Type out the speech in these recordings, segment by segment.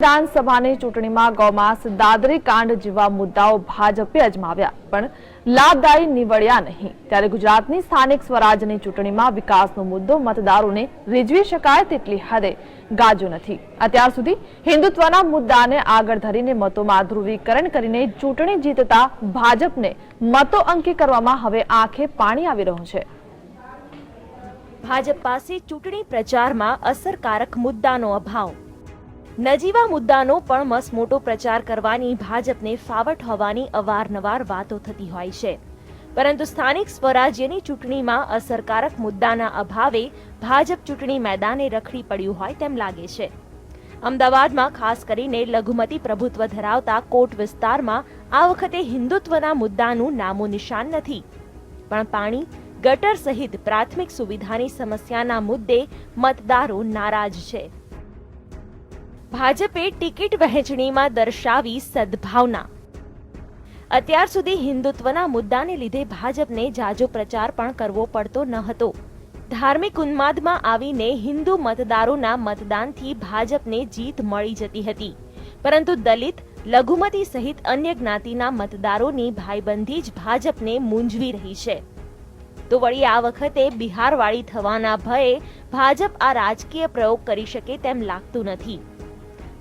વિધાનસભાની ચૂંટણીમાં ગૌમાંસ, દાદરી કાંડ જેવા મુદ્દાઓ ભાજપે અજમાવ્યા, પણ લાભદાયી નીવડ્યા નહીં. ત્યારે ગુજરાતની સ્થાનિક સ્વરાજની ચૂંટણીમાં વિકાસનો મુદ્દો મતદારોને રીઝવી શકાય તેટલી હદે ગાજો નથી. અત્યાર સુધી હિન્દુત્વના મુદ્દાને આગળ ધરીને મતોમાં ધ્રુવીકરણ કરીને ચૂંટણી જીતતા ભાજપને મતો અંકી કરવામાં હવે આંખે પાણી આવી રહ્યું છે. ભાજપ પાસે ચૂંટણી પ્રચારમાં અસરકારક મુદ્દાનો અભાવ. નજીવા મુદ્દાનો પણ મસમોટો પ્રચાર કરવાની ભાજપને ફાવટ હોવાની અવારનવાર વાતો થતી હોય છે. પરંતુ સ્થાનિક સ્વરાજ્યની ચૂંટણીમાં અસરકારક મુદ્દાના અભાવે ભાજપ ચૂંટણી મેદાને રખડી પડ્યું હોય તેમ લાગે છે. અમદાવાદમાં ખાસ કરીને લઘુમતી પ્રભુત્વ ધરાવતા કોટ વિસ્તારમાં આ વખતે હિન્દુત્વના મુદ્દાનું નામો નિશાન નથી. પણ પાણી, ગટર સહિત પ્રાથમિક સુવિધાની સમસ્યાના મુદ્દે મતદારો નારાજ છે. ભાજપે ટિકિટ વહેંચણીમાં દર્શાવી સદભાવના. અત્યાર સુધી હિન્દુત્વના મુદ્દાને લીધે ભાજપને જાજો પ્રચાર પણ કરવો પડતો ન હતો. ધાર્મિક ઉન્માદમાં આવીને હિન્દુ મતદારોના મતદાનથી ભાજપને જીત મળી જતી હતી. પરંતુ દલિત, લઘુમતી સહિત અન્ય જ્ઞાતિના મતદારોની ભાઈબંધી જ ભાજપને મૂંઝવી રહી છે. તો વળી આ વખતે બિહારવાળી થવાના ભયે ભાજપ આ રાજકીય પ્રયોગ કરી શકે તેમ લાગતું નથી.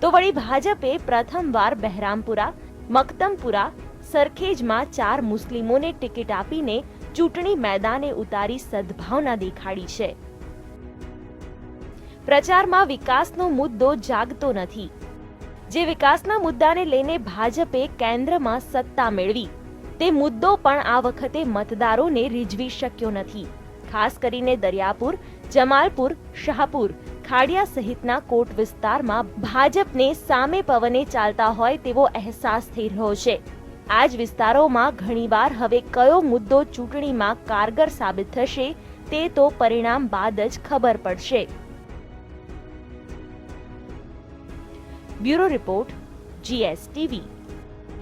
તો વળી ભાજપે પ્રથમવાર બહેરામપુરા, મક્તમપુરા, સરખેજમાં ચાર મુસ્લિમોને ટિકિટ આપીને ચૂંટણી મેદાને ઉતારી સદભાવના દેખાડી છે. પ્રચારમાં વિકાસનો મુદ્દો જાગતો નથી. જે વિકાસના મુદ્દાને લઈને ભાજપે કેન્દ્રમાં સત્તા મેળવી, તે મુદ્દો પણ આ વખતે મતદારોને રીઝવી શક્યો નથી. ખાસ કરીને દરિયાપુર, જમાલપુર, શાહપુર ખાડિયા સહિતના કોટ વિસ્તારમાં ભાજપને સામે પવને ચાલતા હોય તેવો અહેસાસ થઈ રહ્યો છે. આ જ વિસ્તારોમાં ઘણીવાર હવે કયો મુદ્દો ચૂંટણીમાં કારગર સાબિત થશે તે તો પરિણામ બાદ જ ખબર પડશે. Bureau report, GSTV.